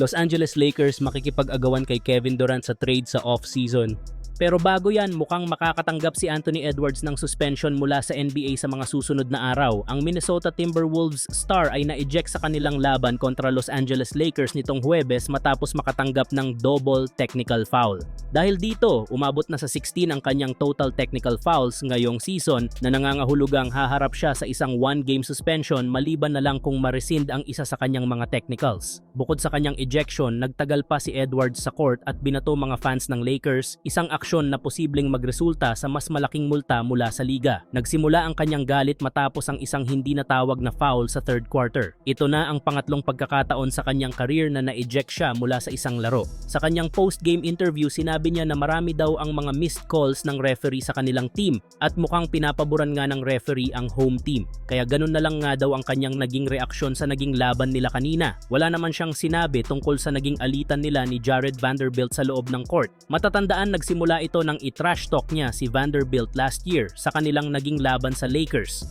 Los Angeles Lakers makikipag-agawan kay Kevin Durant sa trade sa off-season. Pero bago yan, mukhang makakatanggap si Anthony Edwards ng suspension mula sa NBA sa mga susunod na araw. Ang Minnesota Timberwolves star ay na-eject sa kanilang laban kontra Los Angeles Lakers nitong Huwebes matapos makatanggap ng double technical foul. Dahil dito, umabot na sa 16 ang kanyang total technical fouls ngayong season na nangangahulugang haharap siya sa isang one-game suspension maliban na lang kung ma-rescind ang isa sa kanyang mga technicals. Bukod sa kanyang ejection, nagtagal pa si Edwards sa court at binato mga fans ng Lakers, isang aksyon na posibleng magresulta sa mas malaking multa mula sa liga. Nagsimula ang kanyang galit matapos ang isang hindi natawag na foul sa third quarter. Ito na ang pangatlong pagkakataon sa kanyang career na na-eject siya mula sa isang laro. Sa kanyang post-game interview, sinabi niya na marami daw ang mga missed calls ng referee sa kanilang team at mukhang pinapaboran nga ng referee ang home team. Kaya ganun na lang nga daw ang kanyang naging reaksyon sa naging laban nila kanina. Wala naman siyang sinabi tungkol sa naging alitan nila ni Jared Vanderbilt sa loob ng court. Matatandaan nagsimula ito nang i-trash talk niya si Vanderbilt last year sa kanilang naging laban sa Lakers.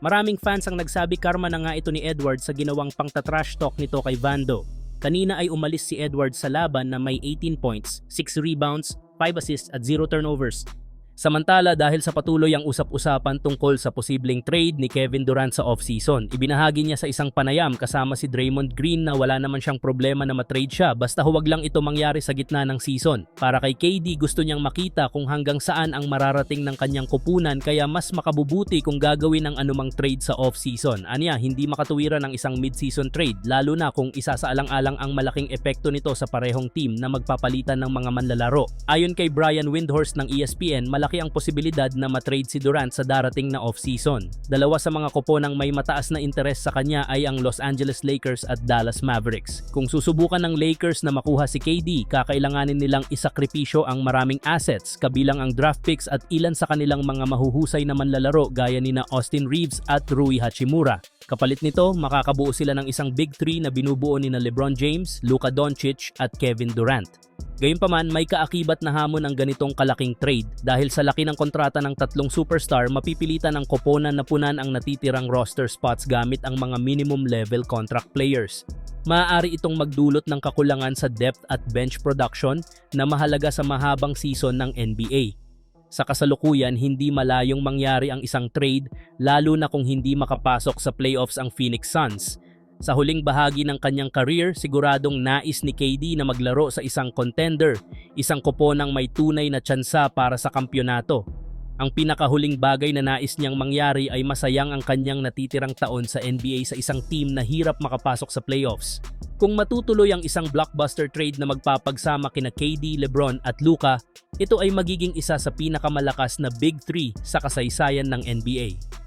Maraming fans ang nagsabi karma na nga ito ni Edwards sa ginawang pangtatrash talk nito kay Vando. Kanina ay umalis si Edwards sa laban na may 18 points, 6 rebounds, 5 assists at 0 turnovers. Samantala dahil sa patuloy ang usap-usapan tungkol sa posibleng trade ni Kevin Durant sa offseason, ibinahagi niya sa isang panayam kasama si Draymond Green na wala naman siyang problema na matrade siya basta huwag lang ito mangyari sa gitna ng season. Para kay KD gusto niyang makita kung hanggang saan ang mararating ng kanyang kupunan kaya mas makabubuti kung gagawin ang anumang trade sa offseason. Anya, hindi makatuwiran ang isang mid-season trade lalo na kung isa sa alang-alang ang malaking epekto nito sa parehong team na magpapalitan ng mga manlalaro. Ayon kay Brian Windhorst ng ESPN, malaki ang posibilidad na matrade si Durant sa darating na off-season. Dalawa sa mga koponang may mataas na interes sa kanya ay ang Los Angeles Lakers at Dallas Mavericks. Kung susubukan ng Lakers na makuha si KD, kakailanganin nilang isakripisyo ang maraming assets, kabilang ang draft picks at ilan sa kanilang mga mahuhusay na manlalaro gaya ni na Austin Reeves at Rui Hachimura. Kapalit nito, makakabuo sila ng isang big three na binubuo ni na LeBron James, Luka Doncic at Kevin Durant. Gayunpaman, may kaakibat na hamon ang ganitong kalaking trade dahil sa laki ng kontrata ng tatlong superstar, mapipilitan ng koponan na punan ang natitirang roster spots gamit ang mga minimum level contract players. Maaari itong magdulot ng kakulangan sa depth at bench production na mahalaga sa mahabang season ng NBA. Sa kasalukuyan, hindi malayong mangyari ang isang trade lalo na kung hindi makapasok sa playoffs ang Phoenix Suns sa huling bahagi ng kanyang career, siguradong nais ni KD na maglaro sa isang contender, isang koponang may tunay na tsansa para sa kampyonato. Ang pinakahuling bagay na nais niyang mangyari ay masayang ang kanyang natitirang taon sa NBA sa isang team na hirap makapasok sa playoffs. Kung matutuloy ang isang blockbuster trade na magpapagsama kina KD, LeBron at Luka, ito ay magiging isa sa pinakamalakas na Big 3 sa kasaysayan ng NBA.